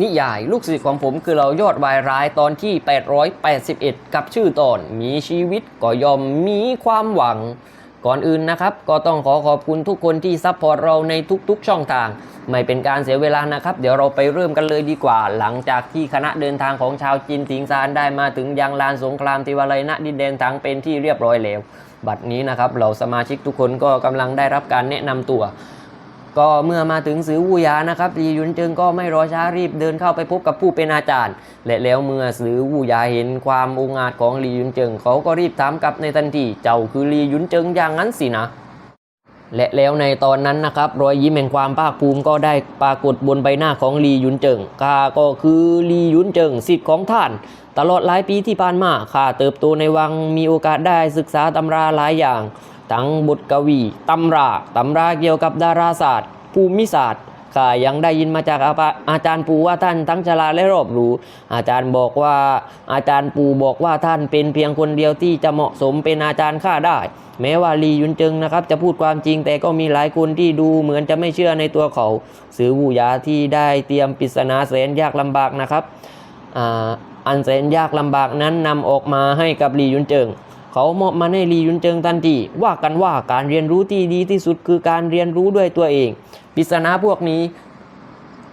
นิยายลูกศิษย์ของผมคือเรายอดวายร้ายตอนที่ 881 กับชื่อตอน มีชีวิตก็ยอมมีความหวัง ก่อนอื่นนะครับ ก็ต้องขอขอบคุณทุกคนที่ซัพพอร์ตเราในทุกๆช่องทาง ไม่เป็นการเสียเวลานะครับ เดี๋ยวเราไปเริ่มกันเลยดีกว่า หลังจากที่คณะเดินทางของชาวจีนสิงซานได้มาถึงยังลานสงครามติวาลัยณดินแดนถังเป็นที่เรียบร้อยแล้ว บัดนี้นะครับเราสมาชิกทุกคนก็กำลังได้รับการแนะนำตัว ก็เมื่อมาถึงสือวูยานะครับลียุนจิงก็ไม่รอช้ารีบเดินเข้าไปพบกับผู้เป็นอาจารย์ และแล้วเมื่อสือวูยาเห็นความองอาจของลียุนจิงเขาก็รีบถามกลับในทันทีเจ้าคือลียุนจิงอย่างนั้นสินะและแล้วในตอนนั้นนะครับรอยยิ้มแห่งความภาคภูมิก็ได้ปรากฏบนใบหน้าของลียุนเจิงข้าก็คือลียุนเจิงสิทธิ์ของท่าน ตลอดหลายปีที่ผ่านมาข้าเติบโตในวังมีโอกาสได้ศึกษาตำราหลายอย่าง ทั้งบทกวีตำราตำราเกี่ยวกับดาราศาสตร์ ภูมิศาสตร์ข้ายังได้ยินมาจากอาจารย์ปูว่าท่านทั้งฉลาดและรอบรู้ อาจารย์บอกว่าอาจารย์ปูบอกว่าท่านเป็นเพียงคนเดียวที่จะเหมาะสมเป็นอาจารย์ข้าได้ แม้ว่าลียุนจิงนะครับ จะพูดความจริงแต่ก็มีหลายคนที่ดูเหมือนจะไม่เชื่อในตัวเขา สือวูยาที่ได้เตรียมปริศนาแสนยากลำบากนะครับอ,อันแสนยากลำบากนั้นนำออกมาให้กับลียุนเจิง เขามอบมาให้ลียุนเจิงทันทีว่ากันว่าการเรียนรู้ที่ดีที่สุดคือการเรียนรู้ด้วยตัวเองปริศนาพวกนี้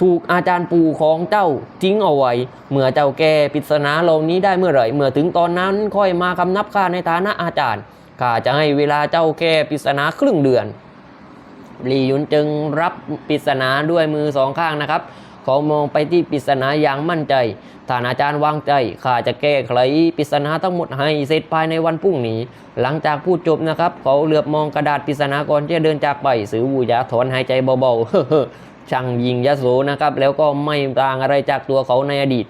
ถูกอาจารย์ปู่ของเจ้าทิ้งเอาไว้ เมื่อเจ้าแก้ปริศนาเหล่านี้ได้เมื่อไหร่เมื่อถึงตอนนั้นค่อยมาคำนับข้าในฐานะอาจารย์ข้าจะให้เวลาเจ้าแก้ปริศนาครึ่งเดือนลียุนจึงรับปริศนาด้วยมือสองข้างนะครับ เขามองไปที่ปริศนาอย่างมั่นใจท่านอาจารย์วางใจข้าจะแก้ไขปริศนาทั้งหมดให้เสร็จภายในวันพรุ่งนี้ หลังจากพูดจบนะครับ เขาเหลือบมองกระดาษปริศนาก่อนที่จะเดินจากไปสือวูยาถอนหายใจเบาๆช่างยิงยโสนะครับ แล้วก็ไม่ต่างอะไรจากตัวเขาในอดีต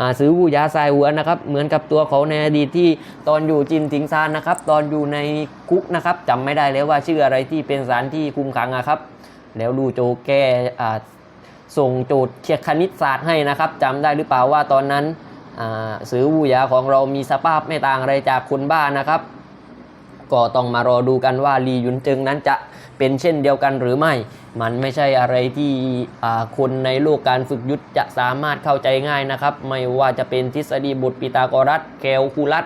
อาซื้อวูยาทรายหัวนะครับ เหมือนกับตัวเขาในอดีตที่ตอนอยู่จินทิงซานนะครับ ตอนอยู่ในคุกนะครับจำไม่ได้แล้วว่าชื่ออะไรที่เป็นสารที่คุมขังอะครับ แล้วลูโจแก้อ่า ส่งโจทย์เชียคณิตศาสตร์ให้นะครับจำได้หรือเปล่าว่าตอนนั้นซื้อวูยาของเรามีสภาพไม่ต่างอะไรจากคนบ้านะครับ ก็ต้องมารอดูกันว่าลียุนจิงนั้นจะเป็นเช่นเดียวกันหรือไม่ มันไม่ใช่อะไรที่คนในโลกการฝึกยุทธจะสามารถเข้าใจง่ายนะครับ ไม่ว่าจะเป็นทฤษฎีบทปิตาโกรัส แคลคูลัส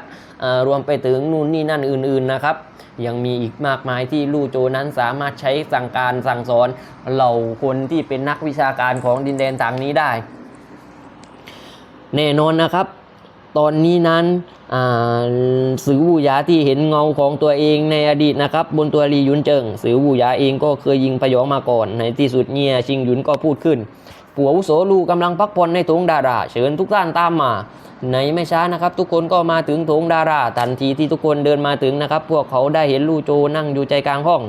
รวมไปถึงนู่นนี่นั่นอื่นๆนะครับ ยังมีอีกมากมายที่ลู่โจนั้นสามารถใช้สั่งการสั่งสอนเหล่าคนที่เป็นนักวิชาการของดินแดนทางนี้ได้ แน่นอนนะครับ ตอนนี้นั้นสือวูยาที่เห็นเงาของตัวเองในอดีตนะครับ บนตัวลียุนเจิงสือวูยาเองก็เคยยิงพยองมาก่อน ในที่สุดเนี่ยชิงหยุนก็พูดขึ้น ปัวอุโสลูกำลังพักผ่อนในโถงดารา เชิญทุกท่านตามมาในไม่ช้านะครับ ทุกคนก็มาถึงโถงดาราทันทีที่ทุกคนเดินมาถึงนะครับ พวกเขาได้เห็นลู่โจนั่งอยู่ใจกลางห้อง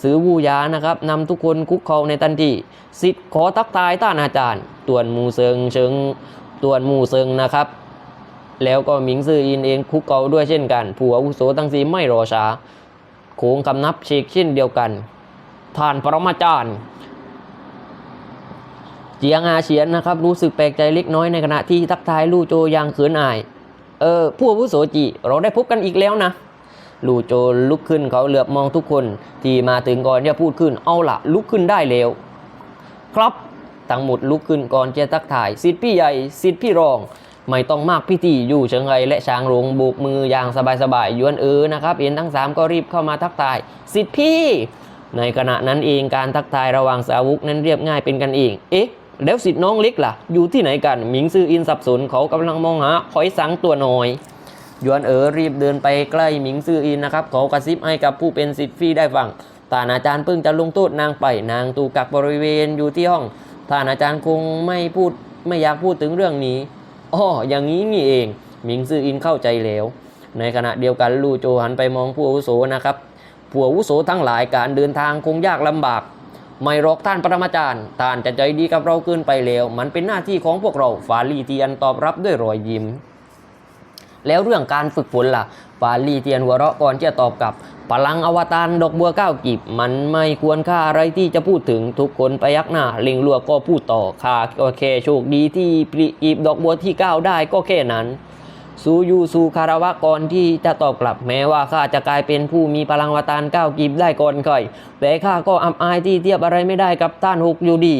สือวูยานะครับนำทุกคนคุกเข่าในทันทีสิทธิ์ขอทักทายท่านอาจารย์ตวนหมูเซิงเชิงตวนหมูเซิงนะครับ แล้วก็หมิงซื่ออินเองคุกเกาด้วยเช่นกันผู้อาวุโสทั้งสีไม่รอช้าโค้งคำนับเชกเช่นเดียวกัน ท่านปรมาจารย์ เจียงอาเฉียนนะครับรู้สึกแปลกใจเล็กน้อยในขณะที่ทักทายลู่โจอย่างเขินอายเออผู้อาวุโสจีเราได้พบกันอีกแล้วนะลู่โจลุกขึ้นเขาเหลือบมองทุกคนที่มาถึงก่อนจะพูดขึ้นเอาละลุกขึ้นได้แล้วครับทั้งหมดลุกขึ้นก่อนจะทักทายสิทธิพี่ใหญ่สิทธิพี่รอง ไม่ต้องมากพิธีอยู่เฉิงไอและช้างหลงโบกมืออย่างสบายๆยวนเออนะครับเห็นทั้งสามก็รีบเข้ามาทักทายสิทธิพี่ ในขณะนั้นเองการทักทายระหว่างสาวุกนั้นเรียบง่ายเป็นกันเองเอ๊ะ แล้วสิทธิ์น้องเล็กล่ะ อยู่ที่ไหนกันหมิงซื่ออินสับสนเขากำลังมองหาหอยสังตัวหน้อยยวนเอ๋อรีบเดินไปใกล้หมิงซื่ออินนะครับเขากระซิบให้กับผู้เป็นสิทธิพี่ได้ฟังท่านอาจารย์เพิ่งจะลงโทษนางไป นางตูกักบริเวณอยู่ที่ห้องท่านอาจารย์คงไม่พูดไม่อยากพูดถึงเรื่องนี้อ๋ออย่างนี้นี่เองหมิงซื่ออินเข้าใจแล้ว ในขณะเดียวกันลู่โจหันไปมองผู้อาวุโสนะครับผู้อาวุโสทั้งหลายการเดินทางคงยากลำบาก ไม่หรอกท่านปรมาจารย์ท่านจะใจดีกับเราเกินไปแล้ว มันเป็นหน้าที่ของพวกเราฟาลีเทียนตอบรับด้วยรอยยิ้ม แล้วเรื่องการฝึกฝนล่ะฟาลีเทียนหัวเราะก่อนที่จะตอบกลับพลังอวตารดอกบัวก้าวกีบมันไม่ควรค่าอะไรที่จะพูดถึงทุกคนไปยักหน้าเลิงลัวก็พูดต่อข้าก็แค่โชคดีที่ปลีอีบดอกบัวที่ก้าวได้ก็แค่นั้น สูยูสูคาราวะก่อนที่จะตอบกลับแม้ว่าข้าจะกลายเป็นผู้มีพลังวตารเก้ากีบได้ก่อนค่อยแต่ข้าก็อับอายที่เทียบอะไรไม่ได้กับท่านหกอยู่ดี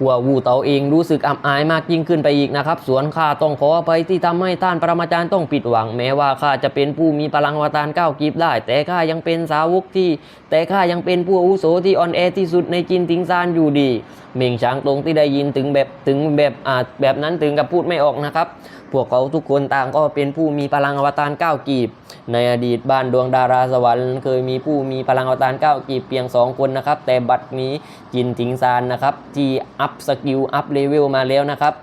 หัววูเตาเองรู้สึกอับอายมากยิ่งขึ้นไปอีกนะครับ สวนข้าต้องขออภัยที่ทำให้ท่านปรมาจารย์ต้องผิดหวัง แม้ว่าข้าจะเป็นผู้มีพลังวตารก้าวกีบได้ แต่ข้ายังเป็นสาวกที่ แต่ข้ายังเป็นผู้อาวุโสที่อ่อนแอที่สุดในจินติงซานอยู่ดี เม่งช้างตรงที่ได้ยินถึงแบบถึงแบบอาจแบบนั้นถึงกับพูดไม่ออกนะครับ พวกเขาทุกคนต่างก็เป็นผู้มีพลังอวตารเก้ากีบ ในอดีตบ้านดวงดาราสวรรค์เคยมีผู้มีพลังอวตารเก้ากีบเพียงสองคนนะครับ แต่บัดนี้จินติงซานนะครับ ที่อัพสกิลอัพเลเวลมาแล้วนะครับ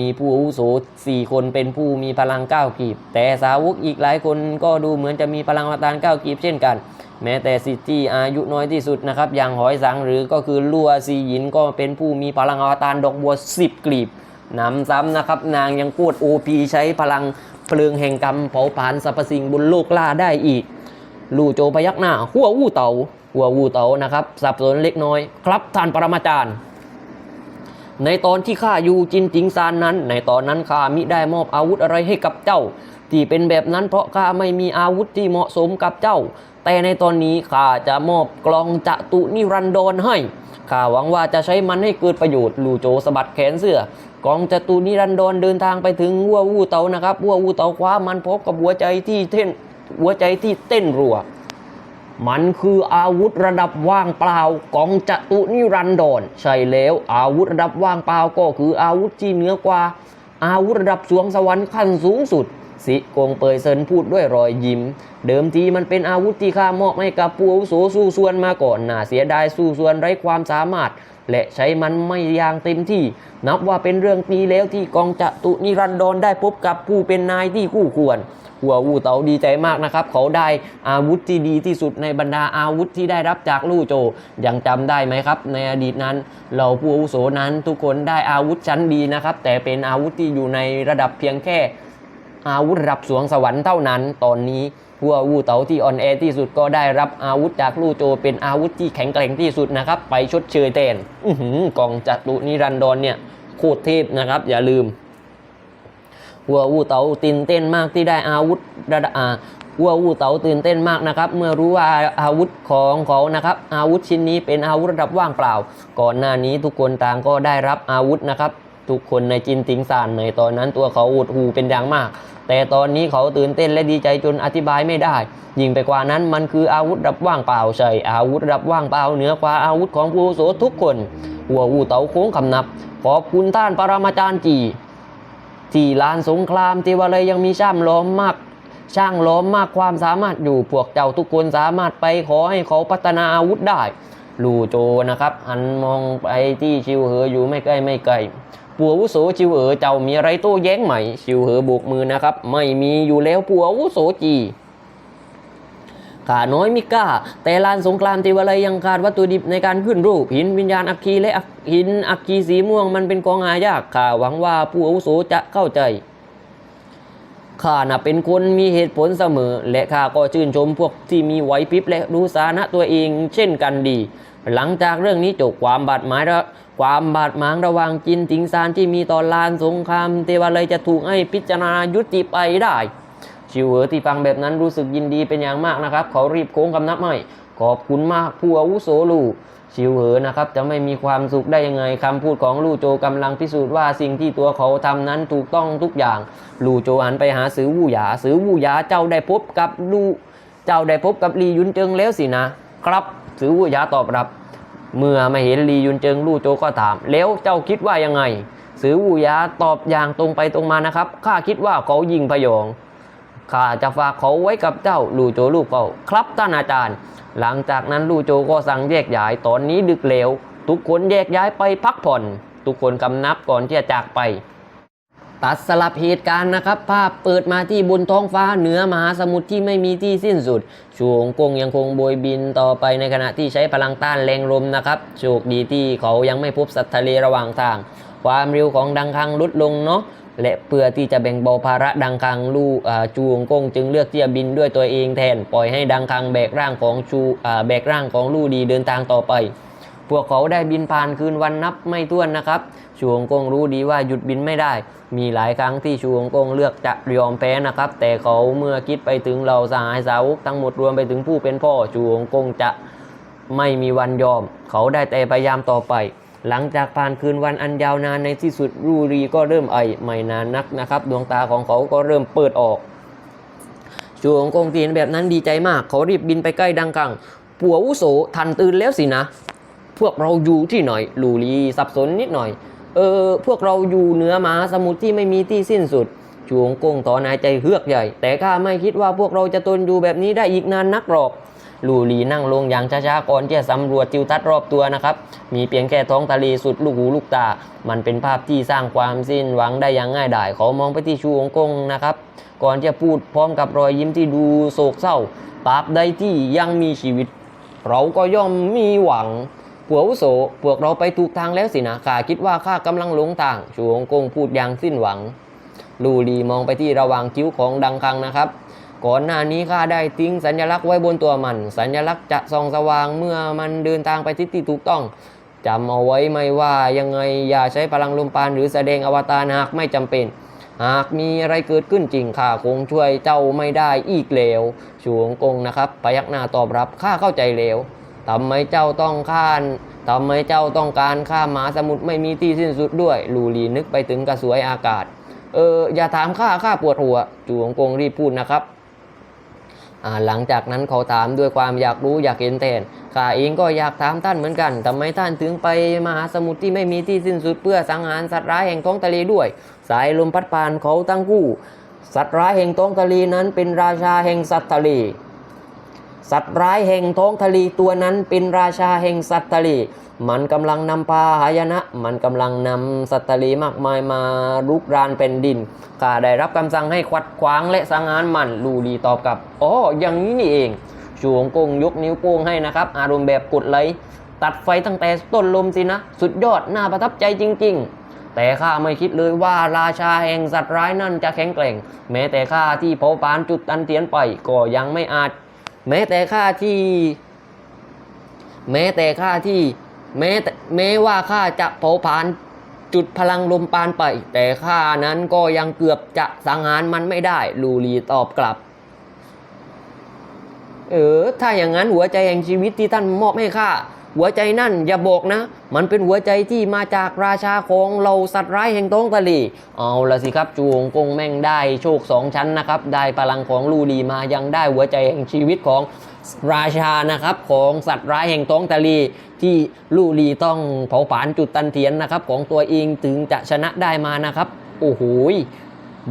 มีผู้อาวุโส4คนเป็นผู้มีพลังก้ากีบ แต่สาวกอีกหลายคนก็ดูเหมือนจะมีพลังอวตารก้ากีบเช่นกัน แม้แต่สิทธิ์ที่อายุน้อยที่สุดนะครับ อย่างหอยสังหรือก็คือลัวซีหยินก็เป็นผู้มีพลังอวตารดอกบัว 10กลีบ นำซ้ำนะครับ นางยังพูดโอพีใช้พลังเพลิงแห่งกรรมเผาผลาญสรรพสิ่งบนโลกล่าได้อีก ลู่โจพยักหน้า หัววูเตาหัววูเตานะครับ สับสนเล็กน้อย ครับท่านปรมาจารย์ ในตอนที่ข้าอยู่จินจิงซานนั้น ในตอนนั้นข้ามิได้มอบอาวุธอะไรให้กับเจ้า ที่เป็นแบบนั้นเพราะข้าไม่มีอาวุธที่เหมาะสมกับเจ้า แต่ในตอนนี้ข้าจะมอบกลองจตุนิรันดรให้ ข้าหวังว่าจะใช้มันให้เกิดประโยชน์ลู่โจสะบัดแขนเสื้อกองจตุนิรันดรเดินทางไปถึงวัววูเตานะครับวัววูเตาคว้ามันพบกับหัวใจที่เต้นหัวใจที่เต้นรัว มันคืออาวุธระดับว่างเปล่ากองจตุนิรันดรใช่แล้วอาวุธระดับว่างเปล่าก็คืออาวุธที่เหนือกว่า อาวุธระดับสวงสวรรค์ขั้นสูงสุด สิกงเปยเซินพูดด้วยรอยยิ้ม เดิมทีมันเป็นอาวุธที่ข้ามอบให้กับผู้อาวุโสสู้ส่วนมาก่อนน่าเสียดายสู้ส่วนไร้ความสามารถ และใช้มันไม่อย่างเต็มที่ นับว่าเป็นเรื่องดีแล้วที่กองจะตุนิรันดรได้พบกับผู้เป็นนายที่คู่ควรหัววูเต๋าดีใจมากนะครับ เขาได้อาวุธที่ดีที่สุดในบรรดาอาวุธที่ได้รับจากลู่โจยังจำได้ไหมครับ ในอดีตนั้นเราผู้อาวุโสนั้นทุกคนได้อาวุธชั้นดีนะครับ แต่เป็นอาวุธที่อยู่ในระดับเพียงแค่ อาวุธระดับสวงสวรรค์เท่านั้น ตอนนี้หัววูเต๋าที่อ่อนแอที่สุดก็ได้รับอาวุธจากลู่โจเป็นอาวุธที่แข็งแกร่งที่สุดนะครับ ไปชดเชยแทนอื้อหือกองจัตุนิรันดรเนี่ยโคตรเทพนะครับ อย่าลืมหัววูเต๋าตื่นเต้นมากที่ได้อาวุธระดับหัววูเต๋าตื่นเต้นมากนะครับ เมื่อรู้ว่าอาวุธของเขานะครับ อาวุธชิ้นนี้เป็นอาวุธระดับว่างเปล่า ก่อนหน้านี้ทุกคนต่างก็ได้รับอาวุธนะครับ ทุกคนในจินติงซานในตอนนั้นตัวเขาอุดหูเป็นอย่างมาก แต่ตอนนี้เขาตื่นเต้นและดีใจจนอธิบายไม่ได้ ยิ่งไปกว่านั้นมันคืออาวุธรับว่างเปล่าใช่อาวุธรับว่างเปล่าเหนือกว่าอาวุธของผู้โสทุกคน หัววูเต๋าโค้งคำนับ ขอบคุณท่านปรมาจารย์จีที่ลานสงครามที่ว่าเลยยังมีช่างล้อมมากช่างล้อมมากความสามารถอยู่พวกเจ้าทุกคนสามารถไปขอให้เขาพัฒนาอาวุธได้ ลู่โจนะครับหันมองไปที่ชิวเหออยู่ไม่ใกล้ไม่ไกล ปัววุโสชิวเหอเจ้ามีอะไรโต้แย้งไหมชิวเหอโบกมือนะครับ ไม่มีอยู่แล้วปัววุโสจีขาน้อยมิก้า แต่ลานสงครามเทวาลัยยังขาดวัตถุดิบในการขึ้นรูป หินวิญญาณอัคคีและหินอัคคีสีม่วงมันเป็นของหายากข้าหวังว่าผู้อาวุโสจะเข้าใจข้าน่ะเป็นคนมีเหตุผลเสมอ และข้าก็ชื่นชมพวกที่มีไหวพริบและรู้สานะตัวเอง เช่นกันดี หลังจากเรื่องนี้จบความบาดหมายระความบาดหมางระหว่างจินติงซานที่มีต่อลานสงครามเทวาลัยจะถูกให้พิจารณายุติไปได้ชิวเหอที่ฟังแบบนั้นรู้สึกยินดีเป็นอย่างมากนะครับ เขารีบโค้งคำนับให้ขอบคุณมากผู้อาวุโสลูชิวเหอนะครับ จะไม่มีความสุขได้ยังไงคำพูดของลู่โจกำลังพิสูจน์ว่าสิ่งที่ตัวเขาทำนั้นถูกต้องทุกอย่าง ลู่โจหันไปหาสือวู่หยาสือวู่หยาเจ้าได้พบกับลู่เจ้าได้พบกับลียุนเจิงแล้วสินะครับ สือวู่หยาตอบรับ เมื่อไม่เห็นลียุนเจิงลู่โจก็ถาม แล้วเจ้าคิดว่ายังไง สือวู่หยาตอบอย่างตรงไปตรงมานะครับข้าคิดว่าเขายิงพยองข้าจะฝากเขาไว้กับเจ้าลู่โจลูกเป้าครับท่านอาจารย์ หลังจากนั้นลู่โจก็สั่งแยกย้ายตอนนี้ดึกแล้วทุกคนแยกย้ายไปพักผ่อน ทุกคนกำนับก่อนที่จะจากไป ตัดสลับเหตุการณ์นะครับ ภาพเปิดมาที่บนท้องฟ้าเหนือมหาสมุทรที่ไม่มีที่สิ้นสุดช่วงกงยังคงโบยบินต่อไปในขณะที่ใช้พลังต้านแรงลมนะครับโชคดีที่เขายังไม่พบสัตว์ทะเลระหว่างทาง ความเร็วของดังคังลดลงเนาะและเพื่อที่จะแบ่งเบาภาระดังคังลู่จูงกงจึงเลือกที่จะบินด้วยตัวเองแทน ปล่อยให้ดังคังแบกร่างของชูอ่แบกร่างของลู่ดีเดินทางต่อไปพวกเขาได้บินผ่านคืนวันนับไม่ถ้วนนะครับ ชูงกงรู้ดีว่าหยุดบินไม่ได้ มีหลายครั้งที่ชูงกงเลือกจะยอมแพ้นะครับ แต่เขาเมื่อคิดไปถึงเราสหายสาวกทั้งหมดรวมไปถึงผู้เป็นพ่อชูงกงจะไม่มีวันยอม เขาได้แต่พยายามต่อไป หลังจากผ่านคืนวันอันยาวนานในที่สุดรูรีก็เริ่มไอไม่นานนักนะครับ ดวงตาของเขาก็เริ่มเปิดออกช่วงกงตีนแบบนั้นดีใจมาก เขารีบบินไปใกล้ดังกังปัวอุโสทันตื่นแล้วสินะ พวกเราอยู่ที่หน่อยลูรีสับสนนิดหน่อย เออพวกเราอยู่เหนือมหาสมุทรที่ไม่มีที่สิ้นสุดชวงกงต่อนายใจเฮือกใหญ่ แต่ข้าไม่คิดว่าพวกเราจะทนอยู่แบบนี้ได้อีกนานนักหรอกลูรีนั่งลงอย่างช้าๆก่อนที่จะสำรวจทิวทัศน์รอบตัวนะครับ มีเพียงแค่ท้องทะเลสุดลูกหูลูกตา มันเป็นภาพที่สร้างความสิ้นหวังได้อย่างง่ายดายเขามองไปที่ชูองกงนะครับ ก่อนจะพูดพร้อมกับรอยยิ้มที่ดูโศกเศร้าตราบใดที่ยังมีชีวิต เราก็ย่อมมีหวัง ผัวอุโสพวกเราไปถูกทางแล้วสินะข้าคิดว่าข้ากำลังหลงทางชูองกงพูดอย่างสิ้นหวัง ลูรีมองไปที่ระหว่างคิ้วของดังคังนะครับ ก่อนหน้านี้ข้าได้ทิ้งสัญลักษณ์ไว้บนตัวมัน สัญลักษณ์จะส่องสว่างเมื่อมันเดินทางไปทิศที่ถูกต้องจำเอาไว้ไม่ว่ายังไงอย่าใช้พลังลมปานหรือแสดงอวตารหากไม่จำเป็น หากมีอะไรเกิดขึ้นจริงข้าคงช่วยเจ้าไม่ได้อีกแล้วชวงกงนะครับพยักหน้าตอบรับข้าเข้าใจแล้ว ทำไมเจ้าต้องข้านทำไมเจ้าต้องการข้ามมาสมุทรไม่มีที่สิ้นสุดด้วย ลูลีนึกไปถึงกระสวยอากาศ เออ อย่าถามข้าข้าปวดหัวจวงกงรีบพูดนะครับหลังจากนั้นเขาถามด้วยความอยากรู้อยากเห็นแทนข้าเองก็อยากถามท่านเหมือนกันทำไมท่านถึงไปมหาสมุทรที่ไม่มีที่สิ้นสุดเพื่อสังหารสัตว์ร้ายแห่งท้องทะเลด้วย สายลมพัดผ่านเขาตั้งคู่ สัตว์ร้ายแห่งท้องทะเลนั้นเป็นราชาแห่งสัตว์ทะเล สัตว์ร้ายแห่งท้องทะเลตัวนั้นเป็นราชาแห่งสัตว์ทะเลมันกำลังนำพาหายนะ มันกำลังนำสัตว์ทะเลมากมายมารุกรานเป็นดินข้าได้รับคำสั่งให้ขวัดขวางและสังหารมันลูดีตอบกลับอ๋ออย่างนี้นี่เองชวงกงยกนิ้วโป้งให้นะครับ อารมณ์แบบกดไลตัดไฟตั้งแต่ต้นลมสินะ สุดยอดน่าประทับใจจริง ๆแต่ข้าไม่คิดเลยว่าราชาแห่งสัตว์ร้ายนั่นจะแข็งแกร่ง แม้แต่ข้าที่เผาผลาญจุดอันเทียนไปก็ยังไม่อาจ แม้แต่ค่าที่ แม้แต่ค่าที่แม้แต่แม้ว่าข้าจะเผาผลาญจุดพลังลมปานไป แต่ข้านั้นก็ยังเกือบจะสังหารมันไม่ได้ ลูรีตอบกลับ เออ ถ้าอย่างนั้นหัวใจแห่งชีวิตที่ท่านมอบให้ข้า หัวใจนั่นอย่าบอกนะ มันเป็นหัวใจที่มาจากราชาของเราสัตว์ร้ายแห่งท้องทะเลเอาละสิครับจูงกงแม่งได้โชคสองชั้นนะครับ ได้พลังของลูรีมายังได้หัวใจแห่งชีวิตของราชานะครับของสัตว์ร้ายแห่งท้องทะเลที่ลูรีต้องเผาผลาญจุดตันเทียนนะครับของตัวเองถึงจะชนะได้มานะครับ โอ้โห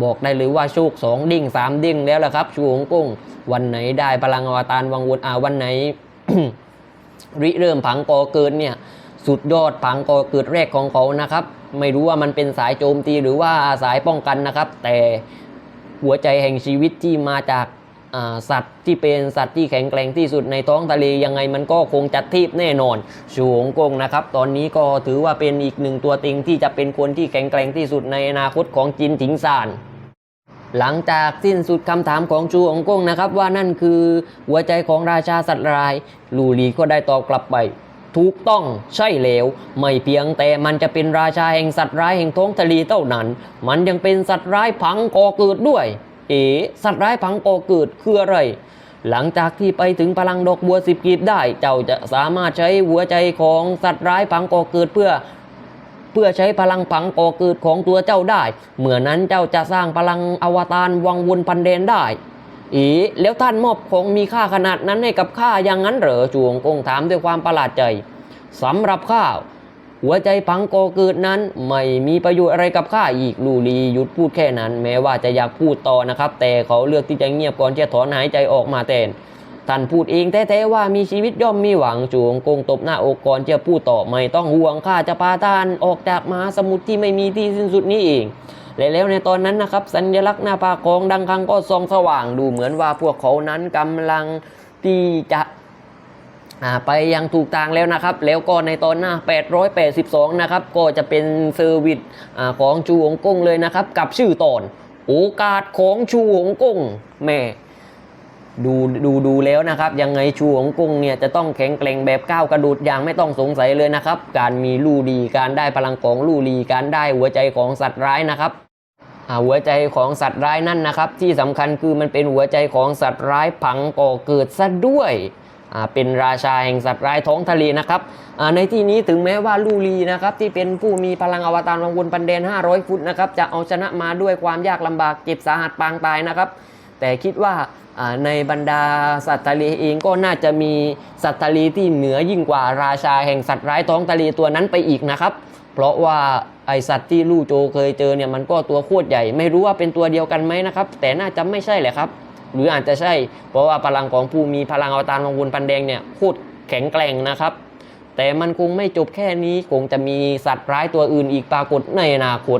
บอกได้เลยว่าโชคสองดิ้งสามดิ้งแล้วละครับชูหงกงวันไหนได้พลังอวตารวังวนอาวันไหน ริเริ่มผังกอเกิดเนี่ยสุดยอดผังกอเกิดแรกของเขานะครับ ไม่รู้ว่ามันเป็นสายโจมตีหรือว่าสายป้องกันนะครับ แต่หัวใจแห่งชีวิตที่มาจากสัตว์ที่เป็นสัตว์ที่แข็งแกร่งที่สุดในท้องทะเลยังไงมันก็คงจะทีบแน่นอนชูหงกงนะครับ ตอนนี้ก็ถือว่าเป็นอีกหนึ่งตัวติงที่จะเป็นคนที่แข็งแกร่งที่สุดในอนาคตของจินถิงซาน หลังจากสิ้นสุดคำถามของชูองกงนะครับ ว่านั่นคือหัวใจของราชาสัตว์ร้าย ลูลีก็ได้ตอบกลับไปถูกต้องใช่แล้ว ไม่เพียงแต่มันจะเป็นราชาแห่งสัตว์ร้ายแห่งท้องทะเลเท่านั้น มันยังเป็นสัตว์ร้ายพังก่อเกิดด้วย เอ๋สัตว์ร้ายพังก่อเกิดคืออะไร หลังจากที่ไปถึงพลังดอกบัวสิบกีบได้ เจ้าจะสามารถใช้หัวใจของสัตว์ร้ายพังก่อเกิดเพื่อ เพื่อใช้พลังผังก่อเกิดของตัวเจ้าได้ เมื่อนั้นเจ้าจะสร้างพลังอวตารวังวนพันเดนได้ อีแล้วท่านมอบของมีค่าขนาดนั้นให้กับข้าอย่างนั้นเหรอจวงกงถามด้วยความประหลาดใจสำหรับข้าหัวใจพังโกเกิดนั้น ไม่มีประโยชน์อะไรกับข้าอีกลูลีหยุดพูดแค่นั้น แม้ว่าจะอยากพูดต่อนะครับ แต่เขาเลือกที่จะเงียบก่อนที่จะถอนหายใจออกมาแทน ท่านพูดเองแท้ๆว่ามีชีวิตย่อมมีหวังจวงกงตบหน้าอกก่อนจะพูดต่อไม่ต้องห่วงข้าจะพาท่านออกจากมหาสมุทรที่ไม่มีที่สิ้นสุดนี้เองและแล้วในตอนนั้นนะครับสัญลักษณ์หน้าผากของดังคังก็ส่องสว่างดูเหมือนว่าพวกเขานั้นกำลังที่จะไปยังถูกทางแล้วนะครับ แล้วก็ในตอนหน้า 882 นะครับ ก็จะเป็นเซอร์วิสของชูหงกงเลยนะครับ กับชื่อตอน โอกาสของชูหงกงแม่ ดูดูดูแล้วนะครับยังไงชูของกุ้งเนี่ยจะต้องแข็งแกร่งแบบก้าวกระโดดอย่างไม่ต้องสงสัยเลยนะครับ การมีลู่ดีการได้พลังของลู่ดีการได้หัวใจของสัตว์ร้ายนะครับหัวใจของสัตว์ร้ายนั่นนะครับ ที่สำคัญคือมันเป็นหัวใจของสัตว์ร้ายผังก่อเกิดซะด้วยเป็นราชาแห่งสัตว์ร้ายท้องทะเลนะครับในที่นี้ถึงแม้ว่าลูลีนะครับที่เป็นผู้มีพลังอวตารวังวนปันแดน 500 ฟุตนะครับจะเอาชนะมาด้วยความยากลำบากเจ็บสาหัสปางตายนะครับ แต่คิดว่า ในบรรดาสัตว์ทะเลเองก็น่าจะมีสัตว์ทะเลที่เหนือยิ่งกว่าราชาแห่งสัตว์ร้ายท้องทะเลตัวนั้นไปอีกนะครับ เพราะว่าไอสัตว์ที่ลู่โจเคยเจอเนี่ยมันก็ตัวโคตรใหญ่ ไม่รู้ว่าเป็นตัวเดียวกันไหมนะครับ แต่น่าจะไม่ใช่แหละครับ หรืออาจจะใช่ เพราะว่าพลังของผู้มีพลังอวตารวังวนปันแดงเนี่ยโคตรแข็งแกร่งนะครับ แต่มันคงไม่จบแค่นี้คงจะมีสัตว์ร้ายตัวอื่นอีกปรากฏในอนาคต